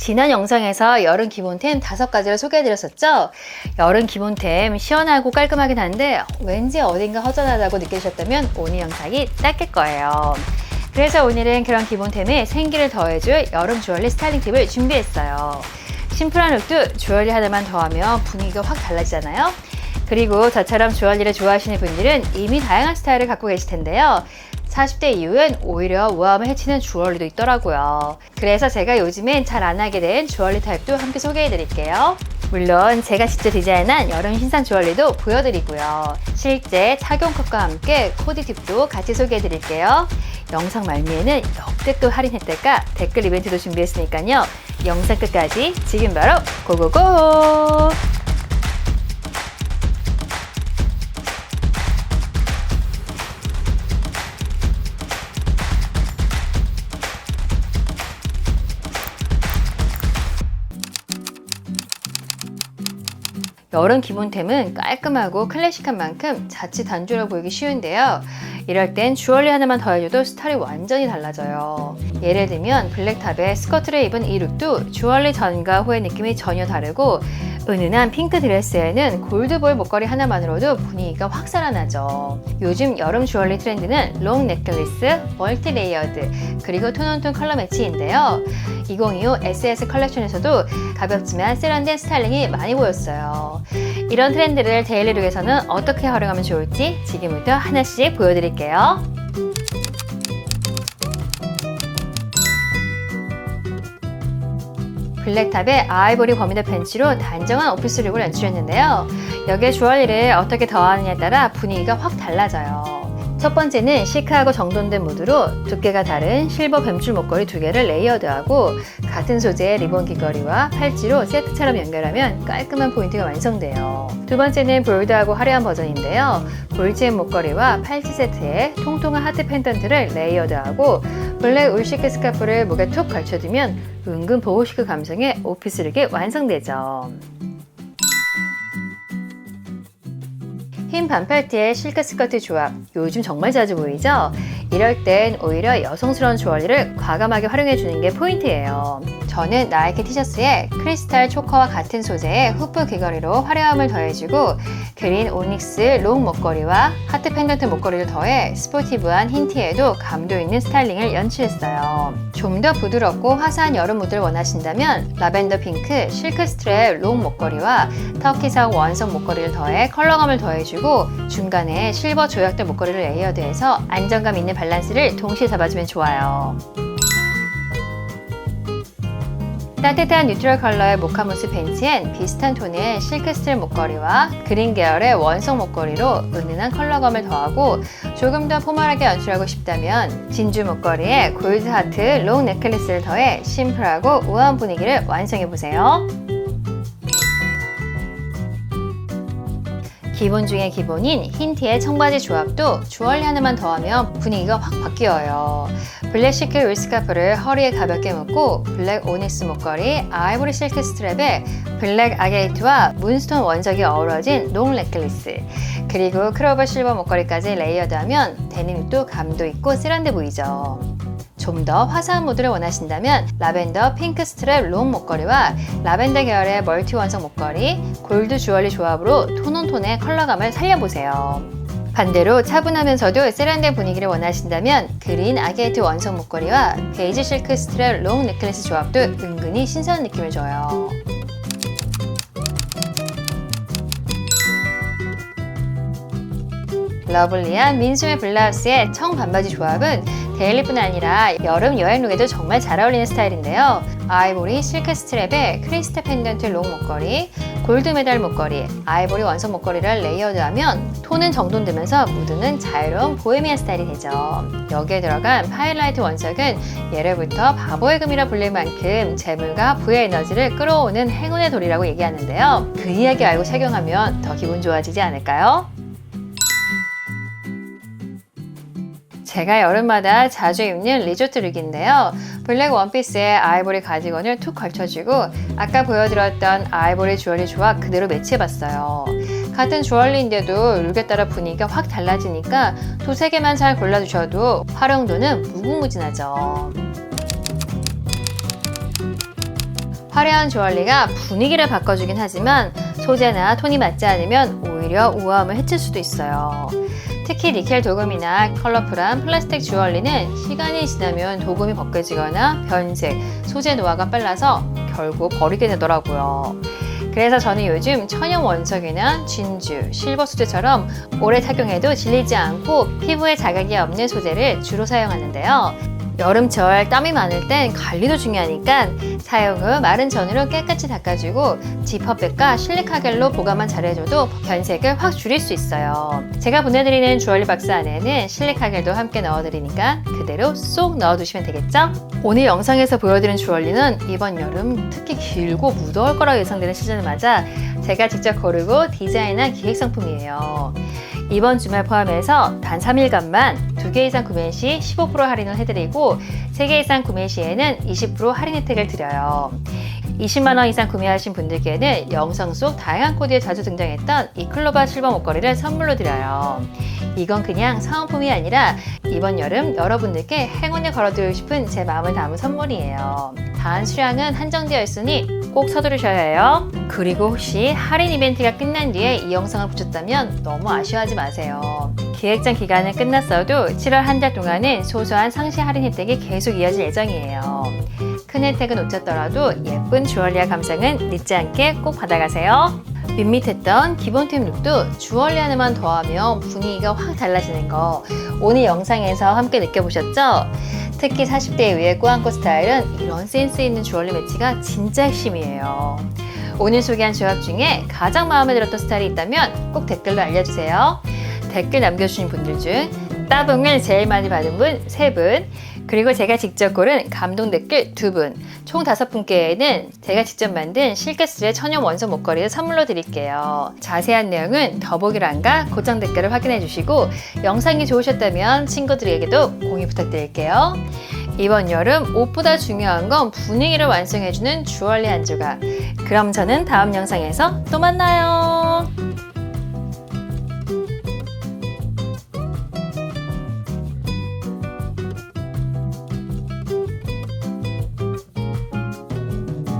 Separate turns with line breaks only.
지난 영상에서 여름 기본템 다섯 가지를 소개해드렸었죠? 여름 기본템 시원하고 깔끔하긴 한데 왠지 어딘가 허전하다고 느끼셨다면 오늘 영상이 딱일 거예요. 그래서 오늘은 그런 기본템에 생기를 더해줄 여름 주얼리 스타일링 팁을 준비했어요. 심플한 룩도 주얼리 하나만 더하면 분위기가 확 달라지잖아요? 그리고 저처럼 주얼리를 좋아하시는 분들은 이미 다양한 스타일을 갖고 계실 텐데요. 40대 이후엔 오히려 우아함을 해치는 주얼리도 있더라고요. 그래서 제가 요즘엔 잘 안 하게 된 주얼리 타입도 함께 소개해 드릴게요. 물론 제가 직접 디자인한 여름 신상 주얼리도 보여드리고요. 실제 착용컷과 함께 코디 팁도 같이 소개해 드릴게요. 영상 말미에는 역대급 할인 혜택과 댓글 이벤트도 준비했으니까요. 영상 끝까지 지금 바로 고고고! 여름 기본템은 깔끔하고 클래식한 만큼 자칫 단조로 보이기 쉬운데요. 이럴 땐 주얼리 하나만 더해줘도 스타일이 완전히 달라져요. 예를 들면 블랙탑에 스커트를 입은 이 룩도 주얼리 전과 후의 느낌이 전혀 다르고 은은한 핑크 드레스에는 골드볼 목걸이 하나만으로도 분위기가 확 살아나죠. 요즘 여름 주얼리 트렌드는 롱 넥클리스, 멀티 레이어드, 그리고 톤온톤 컬러 매치인데요. 2025 SS 컬렉션에서도 가볍지만 세련된 스타일링이 많이 보였어요. 이런 트렌드를 데일리룩에서는 어떻게 활용하면 좋을지 지금부터 하나씩 보여드릴게요. 블랙탑의 아이보리 버뮤다 팬츠로 단정한 오피스 룩을 연출했는데요. 여기에 주얼리를 어떻게 더하느냐에 따라 분위기가 확 달라져요. 첫 번째는 시크하고 정돈된 무드로 두께가 다른 실버 뱀줄 목걸이 두 개를 레이어드하고 같은 소재의 리본 귀걸이와 팔찌로 세트처럼 연결하면 깔끔한 포인트가 완성돼요. 두 번째는 볼드하고 화려한 버전인데요. 볼지의 목걸이와 팔찌 세트에 통통한 하트 펜던트를 레이어드하고 블랙 울시크 스카프를 목에 툭 걸쳐두면 은근 보호시크 감성의 오피스룩이 완성되죠. 흰 반팔티에 실크 스커트 조합 요즘 정말 자주 보이죠? 이럴 땐 오히려 여성스러운 주얼리를 과감하게 활용해 주는 게 포인트예요. 저는 나이키 티셔츠에 크리스탈 초커와 같은 소재의 후프 귀걸이로 화려함을 더해주고 그린 오닉스 롱 목걸이와 하트 펜던트 목걸이를 더해 스포티브한 흰 티에도 감도 있는 스타일링을 연출했어요. 좀 더 부드럽고 화사한 여름 무드를 원하신다면 라벤더 핑크 실크 스트랩 롱 목걸이와 터키성 원석 목걸이를 더해 컬러감을 더해주고 중간에 실버 조약돌 목걸이를 레이어드해서 안정감 있는 밸런스를 동시에 잡아주면 좋아요. 따뜻한 뉴트럴 컬러의 모카무스 팬츠엔 비슷한 톤의 실크 스틸 목걸이와 그린 계열의 원석 목걸이로 은은한 컬러감을 더하고 조금 더 포멀하게 연출하고 싶다면 진주 목걸이에 골드 하트 롱 넥클리스를 더해 심플하고 우아한 분위기를 완성해보세요. 기본 중에 기본인 흰 티의 청바지 조합도 주얼리 하나만 더하면 분위기가 확 바뀌어요. 블랙 시크 울스카프를 허리에 가볍게 묶고 블랙 오닉스 목걸이, 아이보리 실크 스트랩에 블랙 아게이트와 문스톤 원석이 어우러진 롱 넥클리스 그리고 크로버 실버 목걸이까지 레이어드하면 데님도 감도 있고 세련돼 보이죠. 좀 더 화사한 무드를 원하신다면 라벤더 핑크 스트랩 롱 목걸이와 라벤더 계열의 멀티 원석 목걸이, 골드 주얼리 조합으로 톤온톤의 컬러감을 살려보세요. 반대로 차분하면서도 세련된 분위기를 원하신다면 그린 아게이트 원석 목걸이와 베이지 실크 스트랩 롱 넥클래스 조합도 은근히 신선한 느낌을 줘요. 러블리한 민소매 블라우스의 청 반바지 조합은 데일리뿐 아니라 여름 여행룩에도 정말 잘 어울리는 스타일인데요. 아이보리 실크 스트랩에 크리스탈 펜던트 롱 목걸이, 골드 메달 목걸이, 아이보리 원석 목걸이를 레이어드하면 톤은 정돈되면서 무드는 자유로운 보헤미안 스타일이 되죠. 여기에 들어간 파일라이트 원석은 예로부터 바보의 금이라 불릴 만큼 재물과 부의 에너지를 끌어오는 행운의 돌이라고 얘기하는데요. 그 이야기 알고 착용하면 더 기분 좋아지지 않을까요? 제가 여름마다 자주 입는 리조트 룩인데요. 블랙 원피스에 아이보리 가디건을 툭 걸쳐주고 아까 보여드렸던 아이보리 주얼리 조합 그대로 매치해봤어요. 같은 주얼리인데도 룩에 따라 분위기가 확 달라지니까 두세 개만 잘 골라주셔도 활용도는 무궁무진하죠. 화려한 주얼리가 분위기를 바꿔주긴 하지만 소재나 톤이 맞지 않으면 오히려 우아함을 해칠 수도 있어요. 특히 니켈 도금이나 컬러풀한 플라스틱 주얼리는 시간이 지나면 도금이 벗겨지거나 변색, 소재 노화가 빨라서 결국 버리게 되더라고요. 그래서 저는 요즘 천연 원석이나 진주, 실버 소재처럼 오래 착용해도 질리지 않고 피부에 자극이 없는 소재를 주로 사용하는데요. 여름철 땀이 많을 땐 관리도 중요하니까 사용 후 마른 전으로 깨끗이 닦아주고 지퍼백과 실리카 겔로 보관만 잘해줘도 변색을 확 줄일 수 있어요. 제가 보내드리는 주얼리 박스 안에는 실리카 겔도 함께 넣어드리니까 그대로 쏙 넣어두시면 되겠죠? 오늘 영상에서 보여드린 주얼리는 이번 여름 특히 길고 무더울 거라 예상되는 시즌을 맞아 제가 직접 고르고 디자인한 기획 상품이에요. 이번 주말 포함해서 단 3일간만 2개 이상 구매 시 15% 할인을 해드리고 3개 이상 구매 시에는 20% 할인 혜택을 드려요. 20만 원 이상 구매하신 분들께는 영상 속 다양한 코디에 자주 등장했던 이 클로바 실버 목걸이를 선물로 드려요. 이건 그냥 사은품이 아니라 이번 여름 여러분들께 행운을 걸어드리고 싶은 제 마음을 담은 선물이에요. 단 수량은 한정되어 있으니 꼭 서두르셔야 해요. 그리고 혹시 할인 이벤트가 끝난 뒤에 이 영상을 보셨다면 너무 아쉬워하지 마세요. 기획전 기간은 끝났어도 7월 한 달 동안은 소소한 상시 할인 혜택이 계속 이어질 예정이에요. 큰 혜택은 놓쳤더라도 예쁜 주얼리와 감상은 잊지 않게 꼭 받아가세요. 밋밋했던 기본템 룩도 주얼리 하나만 더하면 분위기가 확 달라지는 거 오늘 영상에서 함께 느껴보셨죠? 특히 40대에 의해 꾸안꾸 스타일은 이런 센스 있는 주얼리 매치가 진짜 핵심이에요. 오늘 소개한 조합 중에 가장 마음에 들었던 스타일이 있다면 꼭 댓글로 알려주세요. 댓글 남겨주신 분들 중 따봉을 제일 많이 받은 분 3분, 그리고 제가 직접 고른 감동 댓글 2분, 총 5분께는 제가 직접 만든 실크스의 천연 원석 목걸이를 선물로 드릴게요. 자세한 내용은 더보기란과 고정 댓글을 확인해 주시고 영상이 좋으셨다면 친구들에게도 공유 부탁드릴게요. 이번 여름 옷보다 중요한 건 분위기를 완성해주는 주얼리 한 조각. 그럼 저는 다음 영상에서 또 만나요.